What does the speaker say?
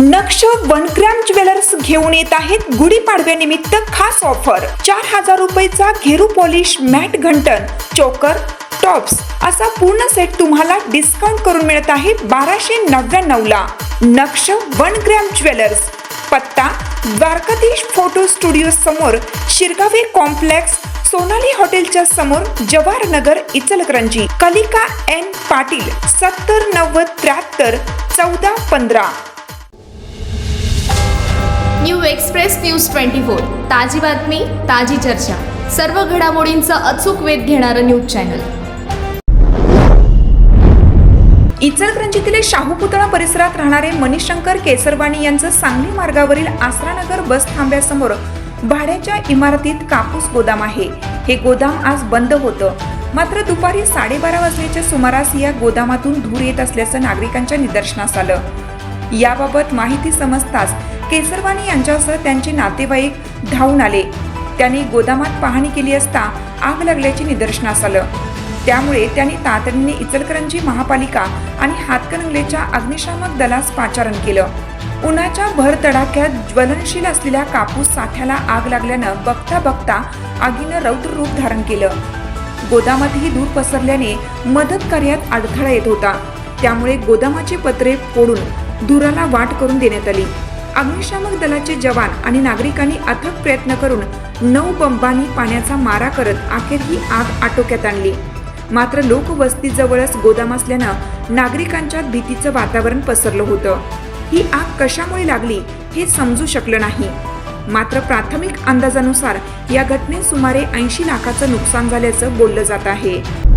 नक्ष one gram jewellers घेऊन येत आहेत गुढीपाडव्यानिमित्त खास ऑफर. चार हजार रुपयेचा घेरू पॉलिश मॅट घंटन चोकर टॉप्स असा पूर्ण सेट तुम्हाला डिस्काउंट करून मिळत आहे बाराशे नव्याण्णव ला. नक्ष वनक्रॅम ज्वेलर्स. पत्ता द्वारकाधीश फोटो स्टुडिओ समोर शिरगावे कॉम्प्लेक्स सोनाली हॉटेलच्या समोर जवाहर नगर इचलकरंजी. कलिका एन पाटील सत्तर नव्वद त्र्याहत्तर चौदा पंधरा. New express news twenty four. ताजी बातमी ताजी चर्चा. सर्व घडामोडींचा अचूक वेध घेणारं न्यूज चॅनल. इचलकरंजीतील शाहू पुतळा परिसरात राहणारे मनीशंकर केसरवाणी यांचं सांगली मार्गावरील आसरानगर बस थांब्यासमोर भाड्याच्या इमारतीत कापूस गोदाम आहे. हे गोदाम आज बंद होतं. मात्र दुपारी साडेबारा वाजण्याच्या सुमारास या गोदामातून धूर येत असल्याचं नागरिकांच्या निदर्शनास आलं. याबाबत माहिती समजताच केसरवाणी यांच्यासह त्यांचे नातेवाईक धावून आले. त्यांनी गोदामात पाहणी केली असता आग लागल्याचे निदर्शनास आलं. त्यामुळे त्यांनी तातडीने इचलकरंजी महापालिका आणि हातकणंगलेच्या अग्निशामक दलास पाचारण केलं. उन्हाच्या भर तडाख्यात ज्वलनशील असलेल्या कापूस साठ्याला आग लागल्यानं बघता बघता आगीनं रौद्र रूप धारण केलं. गोदामातही धूर पसरल्याने मदत कार्यात अडथळा येत होता. त्यामुळे गोदामाची पत्रे फोडून धुराला वाट करून देण्यात आली. अग्निशामक दलाचे जवान आणि नागरिकांनी अथक प्रयत्न करून नऊ बंबांनी पाण्याचा मारा करत अखेर ही आग आटोक्यात आणली. मात्र लोकवस्तीजवळच गोदाम असल्यानं नागरिकांच्या भीतीचं वातावरण पसरलं होतं. ही आग कशामुळे लागली हे समजू शकलं नाही. मात्र प्राथमिक अंदाजानुसार या घटनेत सुमारे ऐंशी लाखाचं नुकसान झाल्याचं बोललं जात आहे.